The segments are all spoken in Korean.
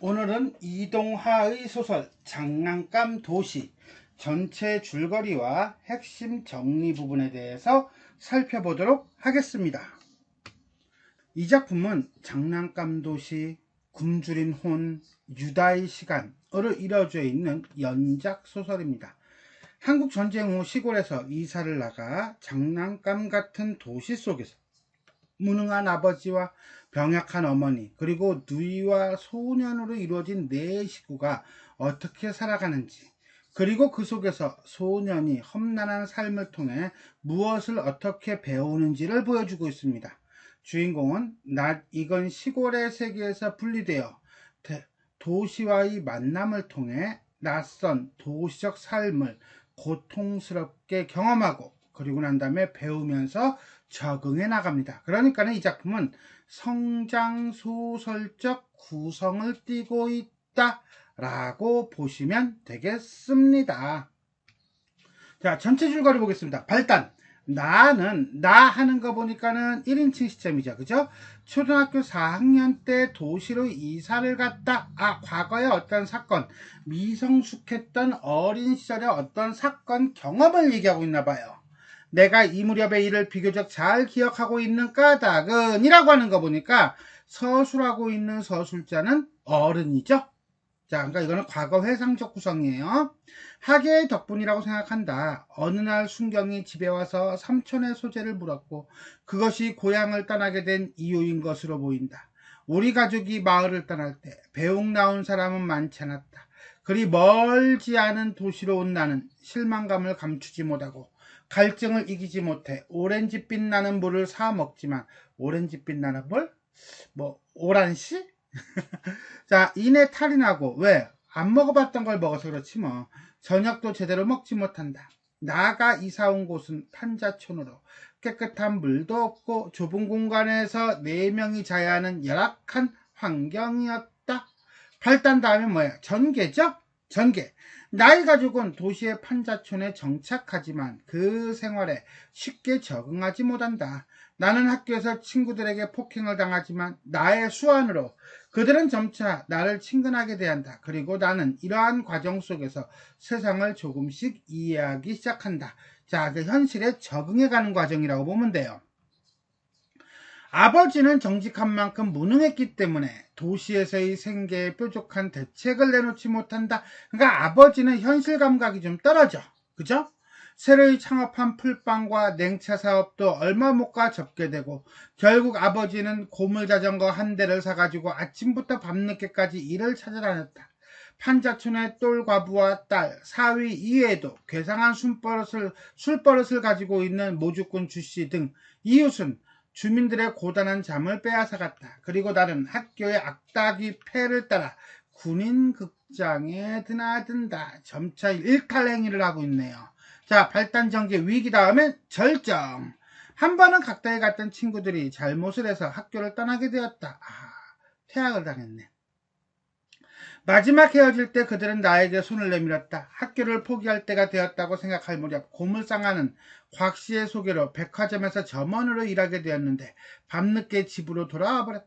오늘은 이동하의 소설 장난감 도시 전체 줄거리와 핵심 정리 부분에 대해서 살펴보도록 하겠습니다. 이 작품은 장난감 도시, 굶주린 혼, 유다의 시간으로 이루어져 있는 연작 소설입니다. 한국 전쟁 후 시골에서 이사를 나가 장난감 같은 도시 속에서 무능한 아버지와 병약한 어머니, 그리고 누이와 소년으로 이루어진 네 식구가 어떻게 살아가는지, 그리고 그 속에서 소년이 험난한 삶을 통해 무엇을 어떻게 배우는지를 보여주고 있습니다. 주인공은 낯 익은 시골의 세계에서 분리되어 도시와의 만남을 통해 낯선 도시적 삶을 고통스럽게 경험하고 그리고 난 다음에 배우면서 적응해 나갑니다. 그러니까 이 작품은 성장 소설적 구성을 띠고 있다 라고 보시면 되겠습니다. 자, 전체 줄거리 보겠습니다. 발단. 나는, 나 하는 거 보니까는 1인칭 시점이죠. 그죠? 초등학교 4학년 때 도시로 이사를 갔다. 아, 과거의 어떤 사건, 미성숙했던 어린 시절의 어떤 사건 경험을 얘기하고 있나 봐요. 내가 이 무렵의 일을 비교적 잘 기억하고 있는 까닭은 이라고 하는 거 보니까 서술하고 있는 서술자는 어른이죠. 자, 그러니까 이거는 과거 회상적 구성이에요. 하계의 덕분이라고 생각한다. 어느 날 순경이 집에 와서 삼촌의 소재를 물었고 그것이 고향을 떠나게 된 이유인 것으로 보인다. 우리 가족이 마을을 떠날 때 배웅 나온 사람은 많지 않았다. 그리 멀지 않은 도시로 온 나는 실망감을 감추지 못하고 갈증을 이기지 못해 오렌지빛 나는 물을 사 먹지만 오렌지빛 나는 물? 뭐 오란시? 자 이내 탈이 나고 왜? 안 먹어봤던 걸 먹어서 그렇지 뭐 저녁도 제대로 먹지 못한다. 나가 이사 온 곳은 판자촌으로 깨끗한 물도 없고 좁은 공간에서 네 명이 자야 하는 열악한 환경이었다. 발단 다음에 뭐야? 전개죠? 전개. 나이 가족은 도시의 판자촌에 정착하지만 그 생활에 쉽게 적응하지 못한다. 나는 학교에서 친구들에게 폭행을 당하지만 나의 수완으로 그들은 점차 나를 친근하게 대한다. 그리고 나는 이러한 과정 속에서 세상을 조금씩 이해하기 시작한다. 자, 그 현실에 적응해 가는 과정이라고 보면 돼요. 아버지는 정직한 만큼 무능했기 때문에 도시에서의 생계에 뾰족한 대책을 내놓지 못한다. 그러니까 아버지는 현실 감각이 좀 떨어져. 그죠? 새로이 창업한 풀빵과 냉차 사업도 얼마 못 가 접게 되고 결국 아버지는 고물 자전거 한 대를 사가지고 아침부터 밤늦게까지 일을 찾아다녔다. 판자촌의 똘과부와 딸, 사위 이외에도 괴상한 술버릇을, 술버릇을 가지고 있는 모주꾼 주씨 등 이웃은 주민들의 고단한 잠을 빼앗아갔다. 그리고 나는 학교의 악다귀 폐를 따라 군인 극장에 드나든다. 점차 일탈 행위를 하고 있네요. 자, 발단 전개 위기 다음에 절정. 한 번은 각다에 갔던 친구들이 잘못을 해서 학교를 떠나게 되었다. 아, 퇴학을 당했네. 마지막 헤어질 때 그들은 나에게 손을 내밀었다. 학교를 포기할 때가 되었다고 생각할 무렵 고물상하는 곽 씨의 소개로 백화점에서 점원으로 일하게 되었는데 밤늦게 집으로 돌아와 버렸다.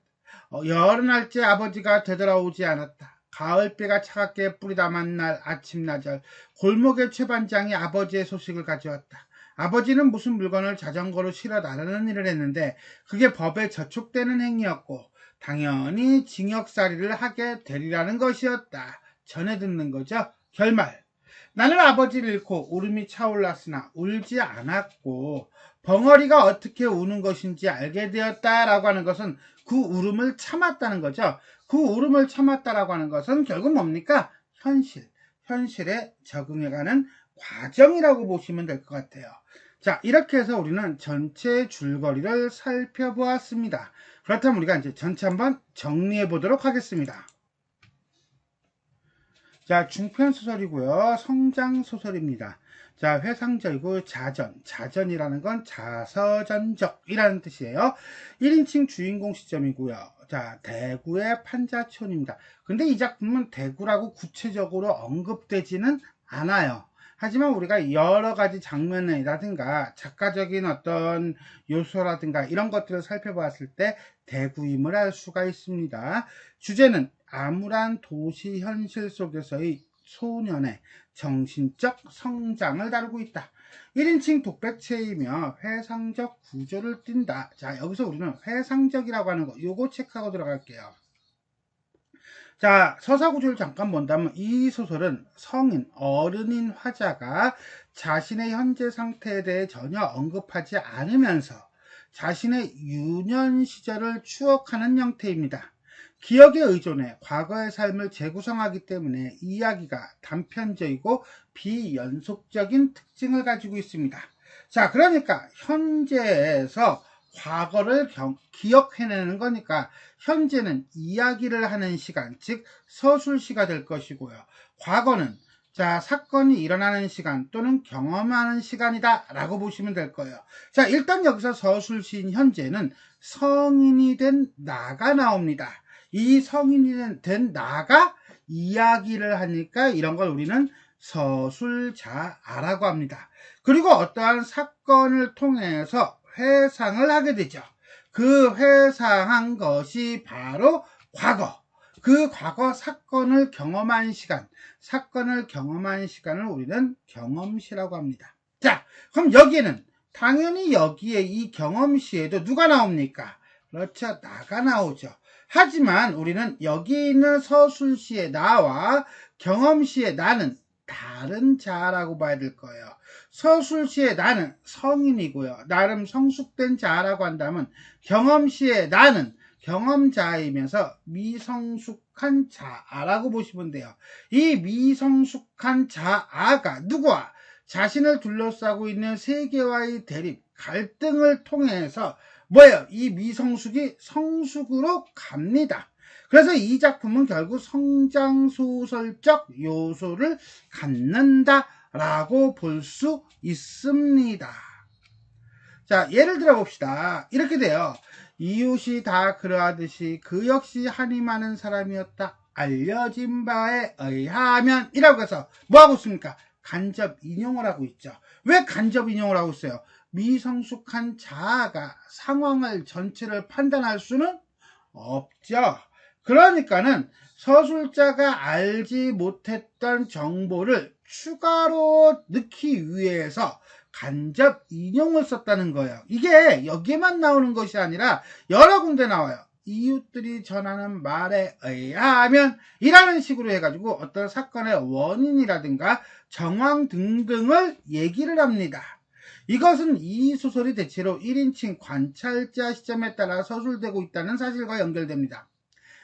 어, 여러 날째 아버지가 되돌아오지 않았다. 가을비가 차갑게 뿌리다 만날 아침나절 골목의 최반장이 아버지의 소식을 가져왔다. 아버지는 무슨 물건을 자전거로 실어 나르는 일을 했는데 그게 법에 저촉되는 행위였고 당연히 징역살이를 하게 되리라는 것이었다. 전해 듣는 거죠. 결말. 나는 아버지를 잃고 울음이 차올랐으나 울지 않았고 벙어리가 어떻게 우는 것인지 알게 되었다라고 하는 것은 그 울음을 참았다는 거죠. 그 울음을 참았다라고 하는 것은 결국 뭡니까? 현실. 현실에 적응해가는 과정이라고 보시면 될 것 같아요. 자, 이렇게 해서 우리는 전체 줄거리를 살펴보았습니다. 그렇다면 우리가 이제 전체 한번 정리해 보도록 하겠습니다. 자, 중편 소설이고요. 성장 소설입니다. 자, 회상적이고 자전. 자전이라는 건 자서전적이라는 뜻이에요. 1인칭 주인공 시점이고요. 자, 대구의 판자촌입니다. 근데 이 작품은 대구라고 구체적으로 언급되지는 않아요. 하지만 우리가 여러 가지 장면이라든가 작가적인 어떤 요소라든가 이런 것들을 살펴봤을 때 대구임을 알 수가 있습니다. 주제는 암울한 도시 현실 속에서의 소년의 정신적 성장을 다루고 있다. 1인칭 독백체이며 회상적 구조를 띈다. 자, 여기서 우리는 회상적이라고 하는 거, 요거 체크하고 들어갈게요. 자, 서사 구조를 잠깐 본다면 이 소설은 성인, 어른인 화자가 자신의 현재 상태에 대해 전혀 언급하지 않으면서 자신의 유년 시절을 추억하는 형태입니다. 기억에 의존해 과거의 삶을 재구성하기 때문에 이야기가 단편적이고 비연속적인 특징을 가지고 있습니다. 자, 그러니까 현재에서 과거를 경- 기억해내는 거니까 현재는 이야기를 하는 시간, 즉 서술시가 될 것이고요. 과거는 자, 사건이 일어나는 시간 또는 경험하는 시간이다 라고 보시면 될 거예요. 자, 일단 여기서 서술시인 현재는 성인이 된 나가 나옵니다. 이 성인이 된 나가 이야기를 하니까 이런 걸 우리는 서술자아라고 합니다. 그리고 어떠한 사건을 통해서 회상을 하게 되죠. 그 회상한 것이 바로 과거. 그 과거 사건을 경험한 시간, 사건을 경험한 시간을 우리는 경험시라고 합니다. 자, 그럼 여기에는 당연히 여기에 이 경험시에도 누가 나옵니까? 그렇죠. 나가 나오죠. 하지만 우리는 여기 있는 서술시의 나와 경험시의 나는 다른 자라고 봐야 될 거예요. 서술시의 나는 성인이고요. 나름 성숙된 자라고 한다면 경험시의 나는 경험자이면서 미성숙한 자아라고 보시면 돼요. 이 미성숙한 자아가 누구와 자신을 둘러싸고 있는 세계와의 대립, 갈등을 통해서 뭐예요? 이 미성숙이 성숙으로 갑니다. 그래서 이 작품은 결국 성장소설적 요소를 갖는다 라고 볼 수 있습니다. 자, 예를 들어 봅시다. 이렇게 돼요. 이웃이 다 그러하듯이 그 역시 한이 많은 사람이었다. 알려진 바에 의하면 이라고 해서 뭐하고 있습니까? 간접 인용을 하고 있죠. 왜 간접 인용을 하고 있어요? 미성숙한 자아가 상황을 전체를 판단할 수는 없죠. 그러니까는 서술자가 알지 못했던 정보를 추가로 넣기 위해서 간접 인용을 썼다는 거예요. 이게 여기에만 나오는 것이 아니라 여러 군데 나와요. 이웃들이 전하는 말에 의하면 이라는 식으로 해가지고 어떤 사건의 원인이라든가 정황 등등을 얘기를 합니다. 이것은 이 소설이 대체로 1인칭 관찰자 시점에 따라 서술되고 있다는 사실과 연결됩니다.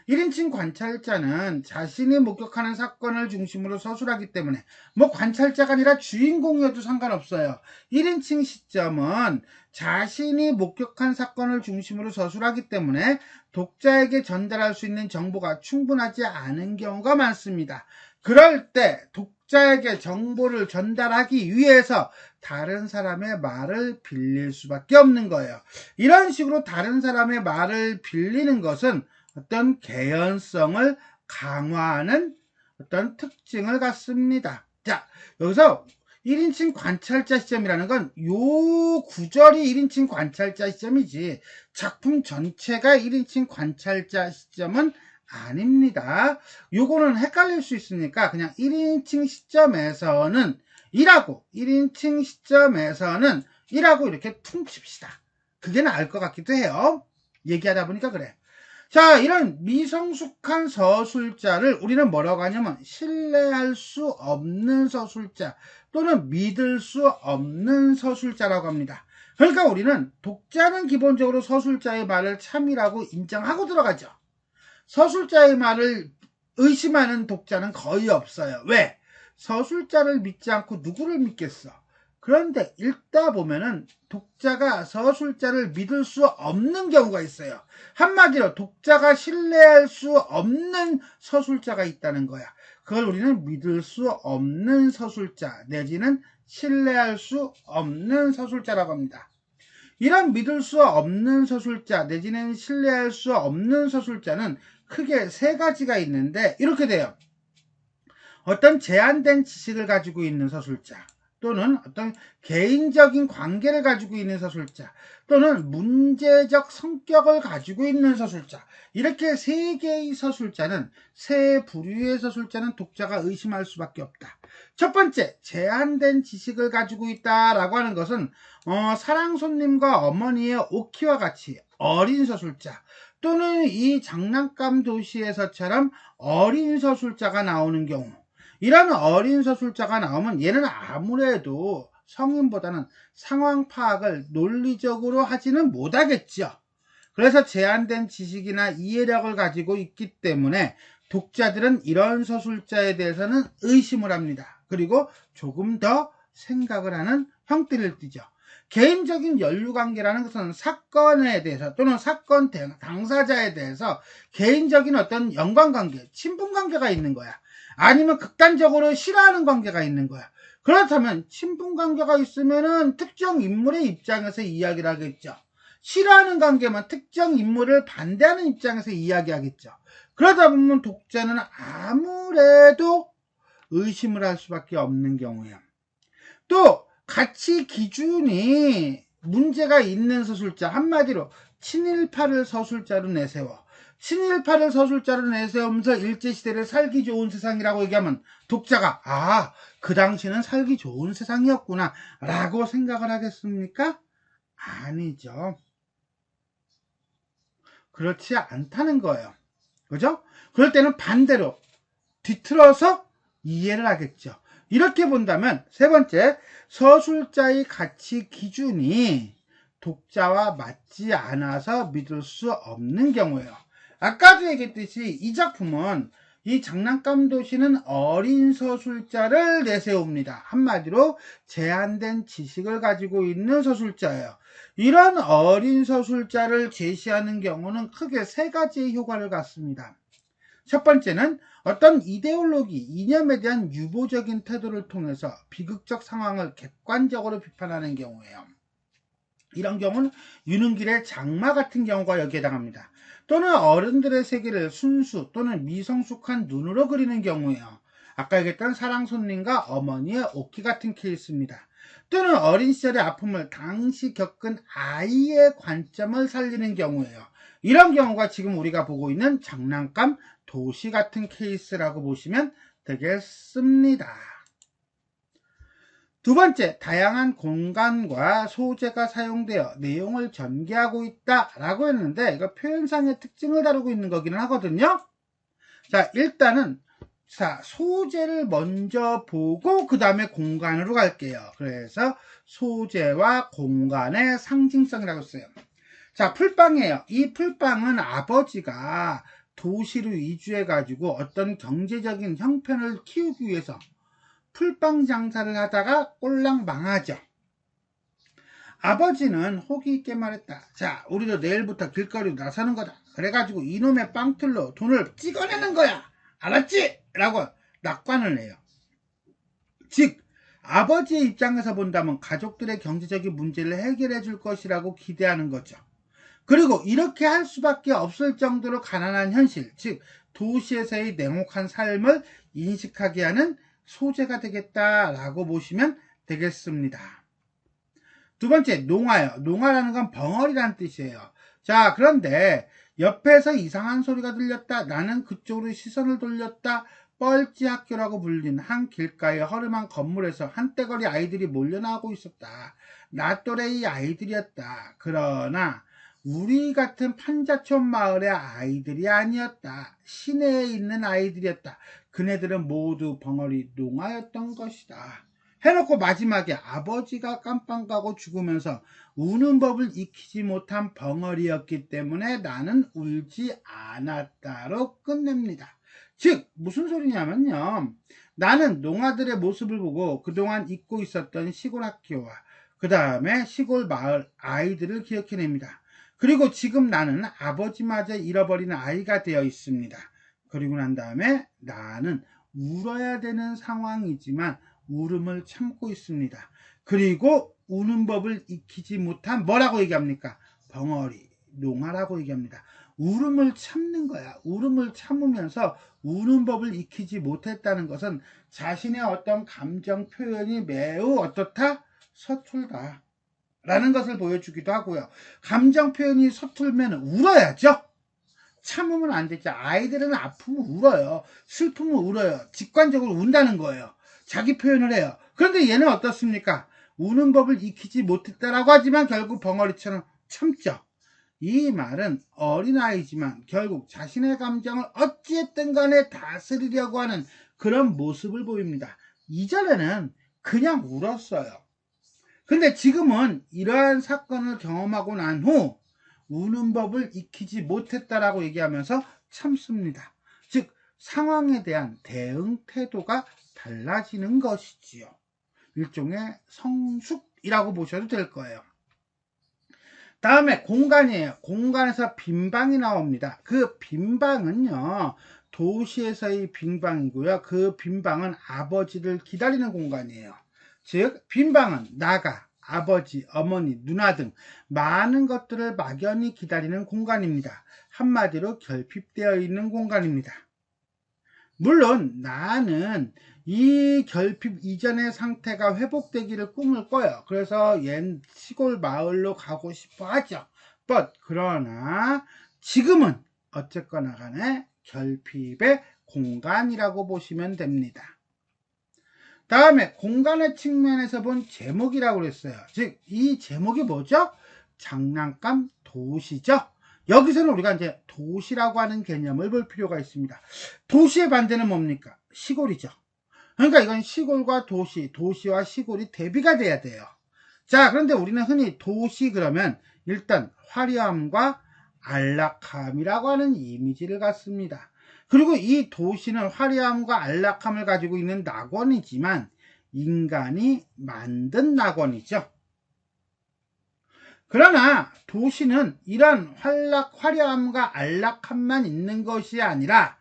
1인칭 관찰자는 자신이 목격하는 사건을 중심으로 서술하기 때문에 뭐 관찰자가 아니라 주인공이어도 상관없어요. 1인칭 시점은 자신이 목격한 사건을 중심으로 서술하기 때문에 독자에게 전달할 수 있는 정보가 충분하지 않은 경우가 많습니다. 그럴 때 독자에게 정보를 전달하기 위해서 다른 사람의 말을 빌릴 수밖에 없는 거예요. 이런 식으로 다른 사람의 말을 빌리는 것은 어떤 개연성을 강화하는 어떤 특징을 갖습니다. 자, 여기서 1인칭 관찰자 시점이라는 건 요 구절이 1인칭 관찰자 시점이지 작품 전체가 1인칭 관찰자 시점은 아닙니다. 요거는 헷갈릴 수 있으니까 그냥 1인칭 시점에서는 1하고 1인칭 시점에서는 1하고 이렇게 퉁칩시다. 그게 나을 것 같기도 해요. 얘기하다 보니까 그래. 자, 이런 미성숙한 서술자를 우리는 뭐라고 하냐면 신뢰할 수 없는 서술자 또는 믿을 수 없는 서술자라고 합니다. 그러니까 우리는 독자는 기본적으로 서술자의 말을 참이라고 인정하고 들어가죠. 서술자의 말을 의심하는 독자는 거의 없어요. 왜? 서술자를 믿지 않고 누구를 믿겠어? 그런데 읽다 보면은 독자가 서술자를 믿을 수 없는 경우가 있어요. 한마디로 독자가 신뢰할 수 없는 서술자가 있다는 거야. 그걸 우리는 믿을 수 없는 서술자 내지는 신뢰할 수 없는 서술자라고 합니다. 이런 믿을 수 없는 서술자 내지는 신뢰할 수 없는 서술자는 크게 세 가지가 있는데 이렇게 돼요. 어떤 제한된 지식을 가지고 있는 서술자 또는 어떤 개인적인 관계를 가지고 있는 서술자 또는 문제적 성격을 가지고 있는 서술자 이렇게 세 개의 서술자는 세 부류의 서술자는 독자가 의심할 수밖에 없다. 첫 번째 제한된 지식을 가지고 있다라고 하는 것은 어, 사랑 손님과 어머니의 오키와 같이 어린 서술자 또는 이 장난감 도시에서처럼 어린 서술자가 나오는 경우 이런 어린 서술자가 나오면 얘는 아무래도 성인보다는 상황 파악을 논리적으로 하지는 못하겠죠. 그래서 제한된 지식이나 이해력을 가지고 있기 때문에 독자들은 이런 서술자에 대해서는 의심을 합니다. 그리고 조금 더 생각을 하는 형태를 띠죠. 개인적인 연루관계라는 것은 사건에 대해서 또는 사건 당사자에 대해서 개인적인 어떤 연관관계, 친분관계가 있는 거야. 아니면 극단적으로 싫어하는 관계가 있는 거야. 그렇다면 친분 관계가 있으면은 특정 인물의 입장에서 이야기를 하겠죠. 싫어하는 관계만 특정 인물을 반대하는 입장에서 이야기하겠죠. 그러다 보면 독자는 아무래도 의심을 할 수밖에 없는 경우예요. 또 가치 기준이 문제가 있는 서술자 한마디로 친일파를 서술자로 내세워 친일파를 서술자로 내세우면서 일제시대를 살기 좋은 세상이라고 얘기하면 독자가 아, 그 당시는 살기 좋은 세상이었구나 라고 생각을 하겠습니까? 아니죠. 그렇지 않다는 거예요. 그죠? 그럴 때는 반대로 뒤틀어서 이해를 하겠죠. 이렇게 본다면 세 번째, 서술자의 가치 기준이 독자와 맞지 않아서 믿을 수 없는 경우예요. 아까 도 얘기했듯이 이 작품은 이 장난감 도시는 어린 서술자를 내세웁니다. 한마디로 제한된 지식을 가지고 있는 서술자예요. 이런 어린 서술자를 제시하는 경우는 크게 세 가지의 효과를 갖습니다. 첫 번째는 어떤 이데올로기, 이념에 대한 유보적인 태도를 통해서 비극적 상황을 객관적으로 비판하는 경우예요. 이런 경우는 유능길의 장마 같은 경우가 여기에 해당합니다. 또는 어른들의 세계를 순수 또는 미성숙한 눈으로 그리는 경우에요. 아까 얘기했던 사랑 손님과 어머니의 오키 같은 케이스입니다. 또는 어린 시절의 아픔을 당시 겪은 아이의 관점을 살리는 경우에요. 이런 경우가 지금 우리가 보고 있는 장난감 도시 같은 케이스라고 보시면 되겠습니다. 두 번째, 다양한 공간과 소재가 사용되어 내용을 전개하고 있다 라고 했는데 이거 표현상의 특징을 다루고 있는 거기는 하거든요. 자, 일단은 자, 소재를 먼저 보고 그 다음에 공간으로 갈게요. 그래서 소재와 공간의 상징성이라고 써요. 자, 풀빵이에요. 이 풀빵은 아버지가 도시로 이주해가지고 어떤 경제적인 형편을 키우기 위해서 풀빵 장사를 하다가 꼴랑 망하죠. 아버지는 호기 있게 말했다. 자, 우리도 내일부터 길거리로 나서는 거다. 그래가지고 이놈의 빵틀로 돈을 찍어내는 거야. 알았지? 라고 낙관을 해요. 즉, 아버지의 입장에서 본다면 가족들의 경제적인 문제를 해결해 줄 것이라고 기대하는 거죠. 그리고 이렇게 할 수밖에 없을 정도로 가난한 현실, 즉, 도시에서의 냉혹한 삶을 인식하게 하는 소재가 되겠다라고 보시면 되겠습니다. 두 번째, 농아요. 농아라는 건 벙어리라는 뜻이에요. 자, 그런데 옆에서 이상한 소리가 들렸다. 나는 그쪽으로 시선을 돌렸다. 뻘지 학교라고 불린 한 길가의 허름한 건물에서 한때거리 아이들이 몰려나오고 있었다. 나 또래의 아이들이었다. 그러나 우리 같은 판자촌 마을의 아이들이 아니었다. 시내에 있는 아이들이었다. 그네들은 모두 벙어리 농아였던 것이다. 해놓고 마지막에 아버지가 깜빵 가고 죽으면서 우는 법을 익히지 못한 벙어리였기 때문에 나는 울지 않았다로 끝냅니다. 즉 무슨 소리냐면요. 나는 농아들의 모습을 보고 그동안 잊고 있었던 시골 학교와 그 다음에 시골 마을 아이들을 기억해냅니다. 그리고 지금 나는 아버지마저 잃어버린 아이가 되어 있습니다. 그리고 난 다음에 나는 울어야 되는 상황이지만 울음을 참고 있습니다. 그리고 우는 법을 익히지 못한 뭐라고 얘기합니까? 벙어리, 농아라고 얘기합니다. 울음을 참는 거야. 울음을 참으면서 우는 법을 익히지 못했다는 것은 자신의 어떤 감정 표현이 매우 어떻다? 서툴다. 라는 것을 보여주기도 하고요. 감정 표현이 서툴면 울어야죠. 참으면 안 되죠. 아이들은 아프면 울어요. 슬프면 울어요. 직관적으로 운다는 거예요. 자기 표현을 해요. 그런데 얘는 어떻습니까? 우는 법을 익히지 못했다라고 하지만 결국 벙어리처럼 참죠. 이 말은 어린아이지만 결국 자신의 감정을 어찌했든 간에 다스리려고 하는 그런 모습을 보입니다. 이전에는 그냥 울었어요. 근데 지금은 이러한 사건을 경험하고 난 후 우는 법을 익히지 못했다라고 얘기하면서 참습니다. 즉, 상황에 대한 대응 태도가 달라지는 것이지요. 일종의 성숙이라고 보셔도 될 거예요. 다음에 공간이에요. 공간에서 빈방이 나옵니다. 그 빈방은요, 도시에서의 빈방이고요. 그 빈방은 아버지를 기다리는 공간이에요. 즉, 빈방은 나가, 아버지, 어머니, 누나 등 많은 것들을 막연히 기다리는 공간입니다. 한마디로 결핍되어 있는 공간입니다. 물론 나는 이 결핍 이전의 상태가 회복되기를 꿈을 꿔요. 그래서 옛 시골 마을로 가고 싶어 하죠. but 그러나 지금은 어쨌거나 간에 결핍의 공간이라고 보시면 됩니다. 다음에 공간의 측면에서 본 제목이라고 그랬어요. 즉, 이 제목이 뭐죠? 장난감 도시죠? 여기서는 우리가 이제 도시라고 하는 개념을 볼 필요가 있습니다. 도시의 반대는 뭡니까? 시골이죠. 그러니까 이건 시골과 도시, 도시와 시골이 대비가 돼야 돼요. 자, 그런데 우리는 흔히 도시 그러면 일단 화려함과 안락함이라고 하는 이미지를 갖습니다. 그리고 이 도시는 화려함과 안락함을 가지고 있는 낙원이지만 인간이 만든 낙원이죠. 그러나 도시는 이런 활락, 화려함과 안락함만 있는 것이 아니라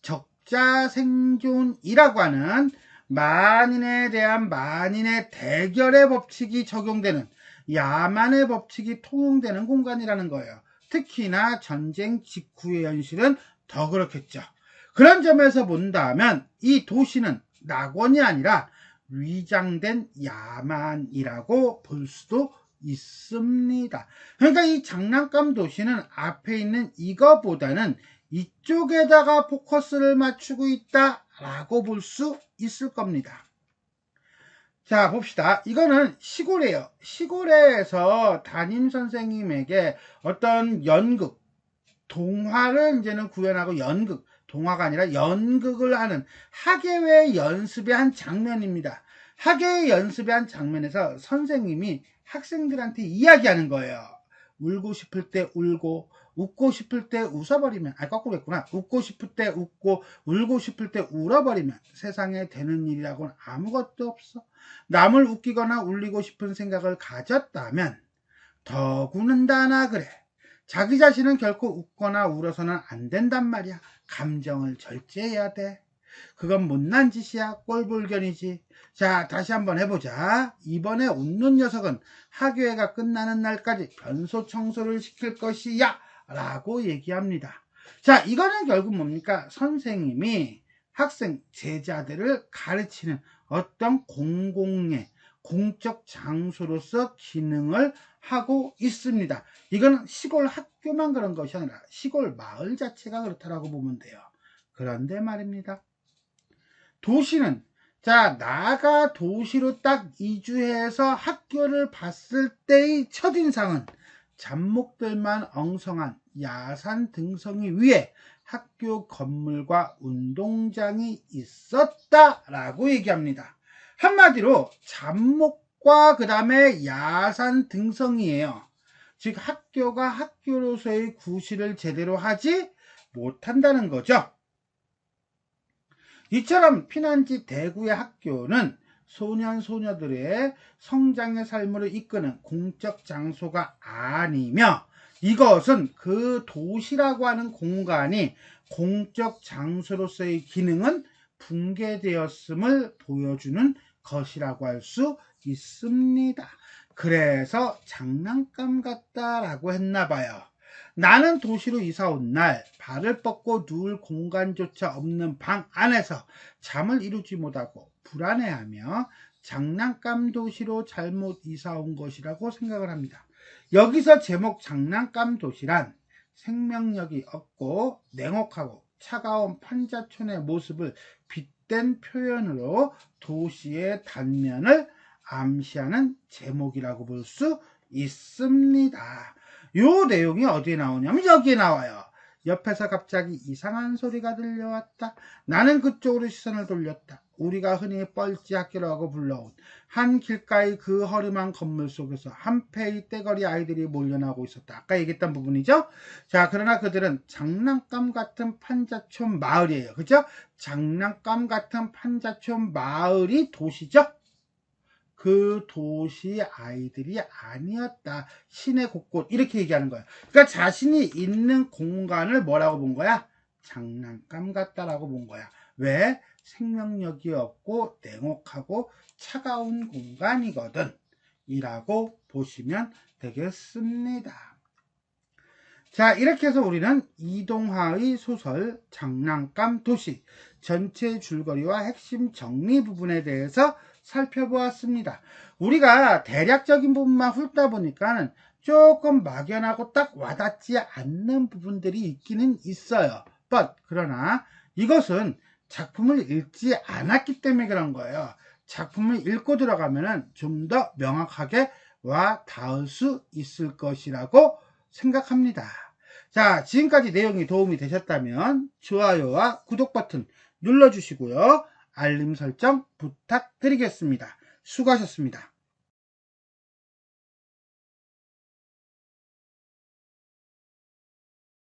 적자 생존이라고 하는 만인에 대한 만인의 대결의 법칙이 적용되는 야만의 법칙이 통용되는 공간이라는 거예요. 특히나 전쟁 직후의 현실은 더 그렇겠죠. 그런 점에서 본다면 이 도시는 낙원이 아니라 위장된 야만이라고 볼 수도 있습니다. 그러니까 이 장난감 도시는 앞에 있는 이거보다는 이쪽에다가 포커스를 맞추고 있다라고 볼 수 있을 겁니다. 자, 봅시다. 이거는 시골이에요. 시골에서 담임 선생님에게 어떤 연극, 동화를 이제는 구현하고 연극, 동화가 아니라 연극을 하는 학예회 연습의 한 장면입니다. 학예회 연습의 한 장면에서 선생님이 학생들한테 이야기하는 거예요. 울고 싶을 때 울고, 웃고 싶을 때 웃어버리면, 아, 거꾸로 했구나. 웃고 싶을 때 웃고, 울고 싶을 때 울어버리면 세상에 되는 일이라고는 아무것도 없어. 남을 웃기거나 울리고 싶은 생각을 가졌다면, 더 구는다나 그래. 자기 자신은 결코 웃거나 울어서는 안 된단 말이야. 감정을 절제해야 돼. 그건 못난 짓이야. 꼴불견이지. 자, 다시 한번 해보자. 이번에 웃는 녀석은 학교회가 끝나는 날까지 변소 청소를 시킬 것이야. 라고 얘기합니다. 자, 이거는 결국 뭡니까? 선생님이 학생, 제자들을 가르치는 어떤 공공의 공적 장소로서 기능을 하고 있습니다. 이건 시골 학교만 그런 것이 아니라 시골 마을 자체가 그렇다라고 보면 돼요. 그런데 말입니다. 도시는 자 나가 도시로 딱 이주해서 학교를 봤을 때의 첫인상은 잡목들만 엉성한 야산 등성이 위에 학교 건물과 운동장이 있었다라고 얘기합니다. 한마디로 잡목 과 그 다음에 야산 등성이에요. 즉 학교가 학교로서의 구실을 제대로 하지 못한다는 거죠. 이처럼 피난지 대구의 학교는 소년 소녀들의 성장의 삶을 이끄는 공적 장소가 아니며 이것은 그 도시라고 하는 공간이 공적 장소로서의 기능은 붕괴되었음을 보여주는 것이라고 할 수 있습니다. 그래서 장난감 같다라고 했나 봐요. 나는 도시로 이사 온 날 발을 뻗고 누울 공간조차 없는 방 안에서 잠을 이루지 못하고 불안해하며 장난감 도시로 잘못 이사 온 것이라고 생각을 합니다. 여기서 제목 장난감 도시란 생명력이 없고 냉혹하고 차가운 판자촌의 모습을 빗댄 표현으로 도시의 단면을 암시하는 제목이라고 볼 수 있습니다. 요 내용이 어디에 나오냐면 여기에 나와요. 옆에서 갑자기 이상한 소리가 들려왔다. 나는 그쪽으로 시선을 돌렸다. 우리가 흔히 뻘지 학교라고 불러온 한 길가의 그 허름한 건물 속에서 한 패의 떼거리 아이들이 몰려나오고 있었다. 아까 얘기했던 부분이죠. 자, 그러나 그들은 장난감 같은 판자촌 마을이에요. 그죠? 장난감 같은 판자촌 마을이 도시죠? 그 도시 아이들이 아니었다. 시내 곳곳 이렇게 얘기하는 거예요. 그러니까 자신이 있는 공간을 뭐라고 본 거야? 장난감 같다라고 본 거야. 왜? 생명력이 없고 냉혹하고 차가운 공간이거든. 이라고 보시면 되겠습니다. 자, 이렇게 해서 우리는 이동화의 소설 장난감 도시 전체 줄거리와 핵심 정리 부분에 대해서 살펴보았습니다. 우리가 대략적인 부분만 훑다 보니까 조금 막연하고 딱 와닿지 않는 부분들이 있기는 있어요. but 그러나 이것은 작품을 읽지 않았기 때문에 그런 거예요. 작품을 읽고 들어가면 좀더 명확하게 와 닿을 수 있을 것이라고 생각합니다. 자, 지금까지 내용이 도움이 되셨다면 좋아요와 구독 버튼 눌러주시고요. 알림 설정 부탁드리겠습니다. 수고하셨습니다.